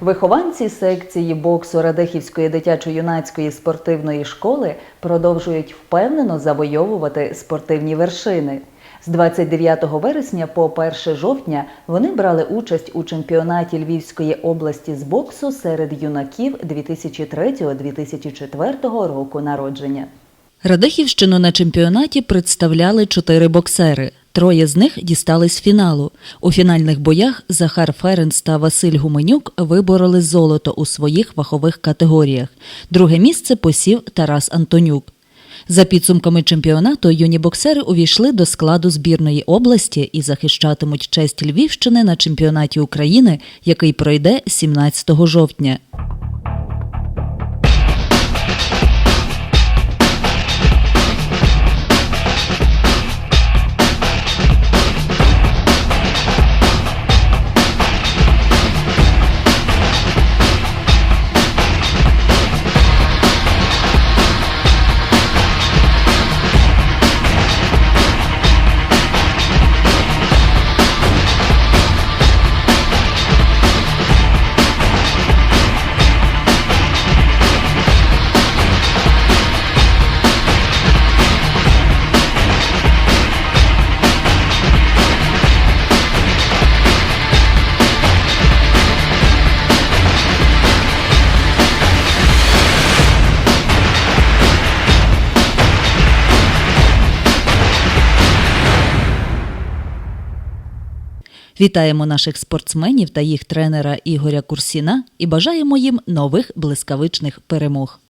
Вихованці секції боксу Радехівської дитячо-юнацької спортивної школи продовжують впевнено завойовувати спортивні вершини. З 29 вересня по 1 жовтня вони брали участь у чемпіонаті Львівської області з боксу серед юнаків 2003-2004 року народження. Радехівщину на чемпіонаті представляли чотири боксери. Троє з них дістались фіналу. У фінальних боях Захар Ференц та Василь Гуменюк вибороли золото у своїх вахових категоріях. Друге місце посів Тарас Антонюк. За підсумками чемпіонату, юні боксери увійшли до складу збірної області і захищатимуть честь Львівщини на чемпіонаті України, який пройде 17 жовтня. Вітаємо наших спортсменів та їх тренера Ігоря Курсіна і бажаємо їм нових блискавичних перемог.